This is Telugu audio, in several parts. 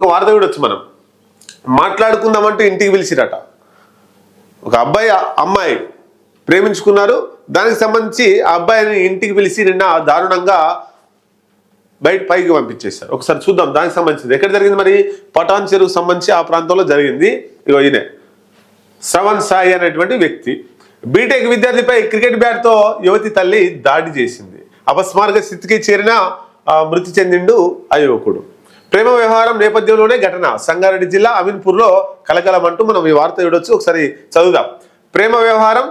ఒక వార్త చూడొచ్చు మనం. మాట్లాడుకుందామంటూ ఇంటికి పిలిచిరట. ఒక అబ్బాయి అమ్మాయి ప్రేమించుకున్నారు. దానికి సంబంధించి ఆ అబ్బాయిని ఇంటికి పిలిచి నిన్న దారుణంగా బయట పైకి పంపించేశారు. ఒకసారి చూద్దాం దానికి సంబంధించింది. ఎక్కడ జరిగింది మరి? పటాన్ చెరువు సంబంధించి ఆ ప్రాంతంలో జరిగింది. ఇగో ఈయనే. శ్రవణ్ సాయి అనేటువంటి వ్యక్తి బీటెక్ విద్యార్థిపై క్రికెట్ బ్యాట్తో యువతి తల్లి దాడి చేసింది. అపస్మారక స్థితికి చేరిన మృతి చెందిండు ఆ యువకుడు. ప్రేమ వ్యవహారం నేపథ్యంలోనే ఘటన. సంగారెడ్డి జిల్లా అమీన్పూర్లో కలకలమంటూ మనం ఈ వార్త చూడొచ్చు. ఒకసారి చదువుదాం. ప్రేమ వ్యవహారం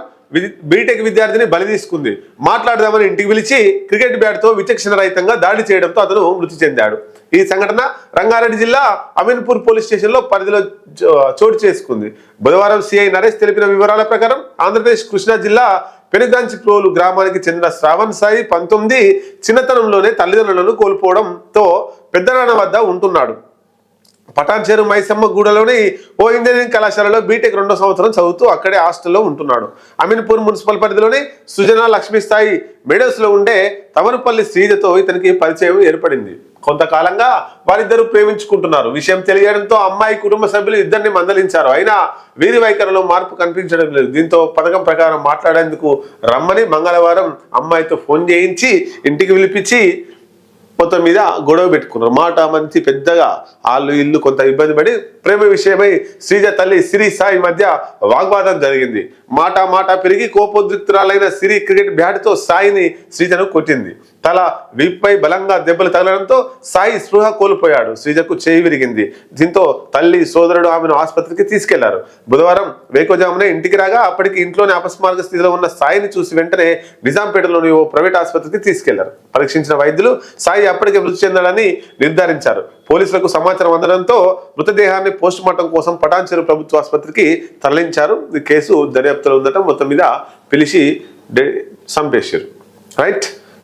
బీటెక్ విద్యార్థిని బలి తీసుకుంది. మాట్లాడదామని ఇంటికి పిలిచి క్రికెట్ బ్యాట్తో విచక్షణ రహితంగా దాడి చేయడంతో అతను మృతి చెందాడు. ఈ సంఘటన రంగారెడ్డి జిల్లా అమీన్పూర్ పోలీస్ స్టేషన్లో పరిధిలో చో- చోటు చేసుకుంది. బుధవారం సిఐ నరేష్ తెలిపిన వివరాల ప్రకారం ఆంధ్రప్రదేశ్ కృష్ణా జిల్లా పెనుగాంచిప్రోలు గ్రామానికి చెందిన శ్రావణ్ సాయి పంతొమ్మిది చిన్నతనంలోనే తల్లిదండ్రులను కోల్పోవడంతో పెద్దనాన్న వద్ద ఉంటున్నాడు. పటాన్చేరు మైసమ్మ గూడలోని ఓ ఇంజనీరింగ్ కళాశాలలో బీటెక్ రెండో సంవత్సరం చదువుతూ అక్కడే హాస్టల్లో ఉంటున్నాడు. అమీన్పూర్ మున్సిపల్ పరిధిలోని సుజనా లక్ష్మీ స్థాయి ఉండే తమరుపల్లి శ్రీజతో ఇతనికి పరిచయం ఏర్పడింది. కొంతకాలంగా వారిద్దరూ ప్రేమించుకుంటున్నారు. విషయం తెలియడంతో అమ్మాయి కుటుంబ సభ్యులు ఇద్దరిని మందలించారు. అయినా వీరి వైఖరిలో మార్పు కనిపించడం లేదు. దీంతో పథకం ప్రకారం మాట్లాడేందుకు రమ్మని మంగళవారం అమ్మాయితో ఫోన్ చేయించి ఇంటికి పిలిపించి మొత్తం మీద గొడవ పెట్టుకున్నారు. మాట మంచి పెద్దగా వాళ్ళు ఇల్లు కొంత ఇబ్బంది పడి ప్రేమ విషయమై శ్రీజ తల్లి సిరి సాయి మధ్య వాగ్వాదం జరిగింది. మాట మాట పెరిగి కోపోద్రిక్తురాలైన సిరి క్రికెట్ బ్యాట్తో సాయిని శ్రీజను కొట్టింది. తల విప్పై బలంగా దెబ్బలు తగలడంతో సాయి స్పృహ కోల్పోయాడు. శ్రీజకు చేయి విరిగింది. దీంతో తల్లి సోదరుడు ఆమెను ఆసుపత్రికి తీసుకెళ్ళారు. బుధవారం వేకోజామునే ఇంటికి రాగా అప్పటికి ఇంట్లోనే అపస్మారక స్థితిలో ఉన్న సాయిని చూసి వెంటనే నిజాంపేటలోని ఓ ప్రైవేట్ ఆసుపత్రికి తీసుకెళ్ళారు. పరీక్షించిన వైద్యులు సాయి అప్పటికే మృతి చెందాడని నిర్ధారించారు. పోలీసులకు సమాచారం అందడంతో మృతదేహాన్ని పోస్ట్ మార్టం కోసం పటాన్చెరు ప్రభుత్వ ఆసుపత్రికి తరలించారు. ఈ కేసు దర్యాప్తులో ఉండటం మొత్తం మీద పిలిచి డే- చంపేశారు. రైట్?